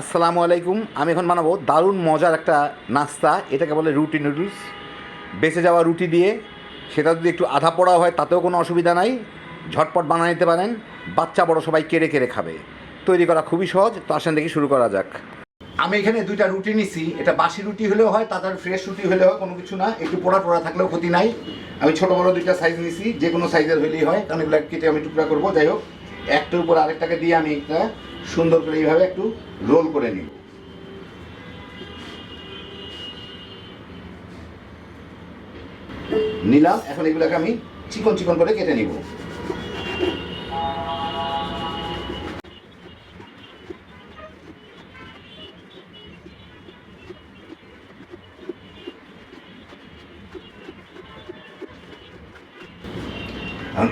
আসসালামু আলাইকুম। আমি এখন বানাবো দারুণ মজার একটা নাস্তা। এটাকে বলে রুটি নুডলস। বেঁচে যাওয়া রুটি দিয়ে সেটা যদি একটু আধা পোড়া হয়, তাতেও কোনো অসুবিধা নাই। ঝটপট বানিয়ে নিতে পারেন। বাচ্চা বড় সবাই কেড়ে কেড়ে খাবে। তৈরি করা খুবই সহজ। তো আসেন দেখি শুরু করা যাক। আমি এখানে দুইটা রুটি নিছি। এটা বাসি রুটি হলেও হয় তাদের ফ্রেশ রুটি হলেও হয় কোনো কিছু না। একটু পোড়া পোড়া থাকলেও ক্ষতি নাই। আমি ছোট বড় দুইটা সাইজ নিছি। যে কোনো সাইজের হলেই হয়, কারণ এগুলো কেটে আমি টুকরা করব। যাই হোক, একটার উপর আরেকটাকে দিয়ে আমি একটা সুন্দর করে এইভাবে একটু রোল করে নিব নিলাম, এখন এগুলোকে আমি চিকন চিকন করে কেটে নিব।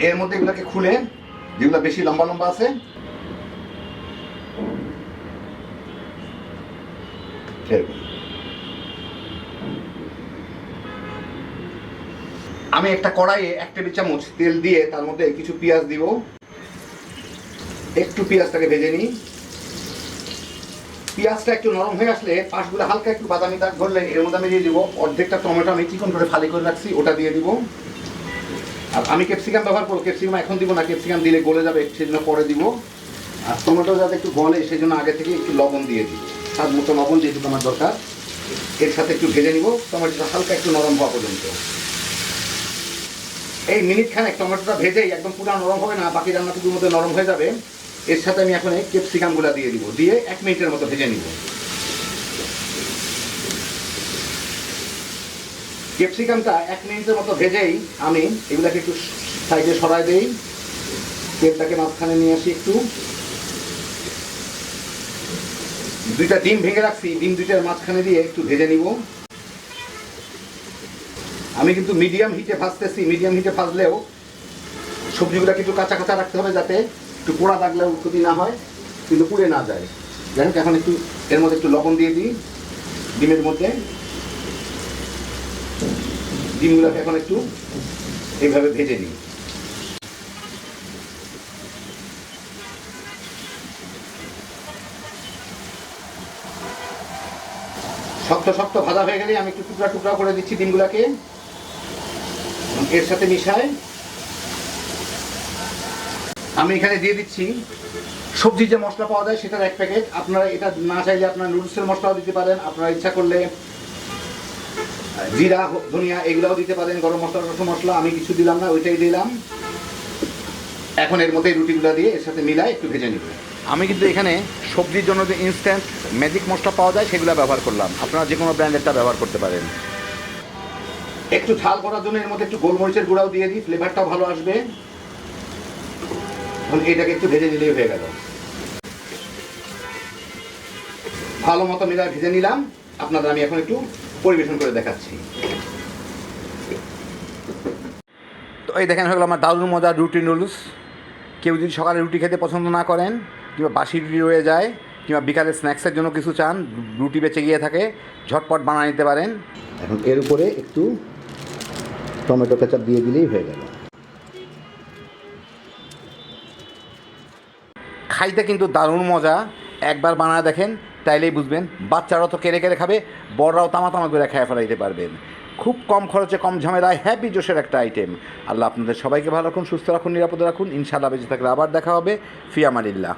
এর মধ্যে এগুলোকে খুলে, যেগুলো বেশি লম্বা লম্বা আছে এরকম। আমি একটা কড়াইয়ে এক টেবিল চামচ তেল দিয়ে তার মধ্যে কিছু পেঁয়াজ দিব। একটু পেঁয়াজটাকে ভেজে নিই। পেঁয়াজটা একটু নরম হয়ে আসলে পাশগুলো হালকা একটু বাদামি দাগ ধরলে এর মধ্যে আমি দিয়ে দিব অর্ধেকটা টমেটো। আমি চিকন করে ফালি করে রাখছি, ওটা দিয়ে দিব। আর আমি ক্যাপসিকাম ব্যবহার করব, ক্যাপসিকাম এখন দিব না, ক্যাপসিকাম দিলে গলে যাবে, সেজন্য পরে দিব। আর টমেটো যাতে একটু গলে সেই জন্য আগে থেকে একটু লবণ দিয়ে দিব স্বাদ মতো লবণ যেহেতু আমার দরকার, এর সাথে একটু ভেজে নিব, টমেটোটা হালকা একটু নরম হওয়া পর্যন্ত। এই মিনিট খানেক টমেটোটা ভেজেই একদম পুরো নরম হবে না, বাকি রান্না রান্নাটুকুর মধ্যে নরম হয়ে যাবে, এর সাথে আমি এখন এই ক্যাপসিকামগুলো দিয়ে দিব, দিয়ে এক মিনিটের মতো ভেজে নিব। ক্যাপসিকামটা এক মিনিটের মতো ভেজেই আমি এগুলাকে একটু সাইডে সরাই দিই, তেলটাকে মাঝখানে নিয়ে আসি একটু। দুইটা ডিম ভেঙে রাখছি, ডিম দুইটার মাঝখানে দিয়ে একটু ভেজে নিব। আমি কিন্তু মিডিয়াম হিটে ভাজতেছি, মিডিয়াম হিটে ভাজলেও সবজিগুলোকে একটু কাঁচা কাঁচা রাখতে হবে যাতে একটু পোড়া দাগলেও ক্ষতি না হয়, কিন্তু পুড়ে না যায়। যাই এখন একটু এর মধ্যে একটু লবণ দিয়ে দিই ডিমের মধ্যে। ডিমগুলোকে এখন একটু এইভাবে ভেজে নিই। শক্ত শক্ত ভাজা হয়ে গেলে আমি একটু টুকরা টুকরা করে দিচ্ছি ডিমগুলোকে। এর সাথে মিশায় আমি এখানে দিয়ে দিচ্ছি সবজি যে মশলা পাওয়া যায় সেটার এক প্যাকেট। আপনারা এটা না চাইলে আপনারা নুডলসের মশলাও দিতে পারেন। আপনারা ইচ্ছা করলে জিরা, ধনিয়া এগুলাও দিতে পারেন। গরম মশলা, রসুন মশলা আমি কিছু দিলাম না, ওইটাই দিলাম। এখন এর মধ্যে রুটিগুলো দিয়ে এর সাথে মিলাই একটু ভেজে নিব আমি কিন্তু এখানে সবজির জন্য যে ইনস্ট্যান্ট ম্যাজিক মশলা পাওয়া যায়, সেগুলো ব্যবহার করলাম। আপনারা যে কোনো ব্র্যান্ডেরটা ব্যবহার করতে পারেন। একটু ঝাল করার জন্য এর মধ্যে একটু গোলমরিচের গুঁড়াও দিয়ে দিই ফ্লেভারটাও ভালো আসবে। এটাকে একটু ভেজে নিলেই হয়ে গেল। ভালো মতো মিলায় ভেজে নিলাম। আপনাদের আমি এখন একটু পরিবেশন করে দেখাচ্ছি। তো এই দেখেন হয়ে গেলো আমার দারুণ মজার রুটি নুডলস। কেউ যদি সকালে রুটি খেতে পছন্দ না করেন কিংবা বাসি রুটি রয়ে যায় কিংবা বিকালে স্ন্যাক্সের জন্য কিছু চান রুটি বেঁচে গিয়ে থাকে ঝটপট বানিয়ে নিতে পারেন। এখন এর উপরে একটু টমেটো কেচাপ দিয়ে দিলেই হয়ে গেল। খাইতে কিন্তু দারুণ মজা। একবার বানায় দেখেন তাইলেই বুঝবেন বাচ্চারাও তো কেড়ে কেড়ে খাবে বড়রাও তামা তামা করে খেয়ে ফেলাইতে পারবেন। খুব কম খরচে কম ঝামেলায় হ্যাপি জোশের একটা আইটেম আল্লাহ আপনাদের সবাইকে ভালো রাখুন সুস্থ রাখুন নিরাপদে রাখুন। ইনশাআল্লাহ বেঁচে থাকলে আবার দেখা হবে। ফিয়ামারিল্লাহ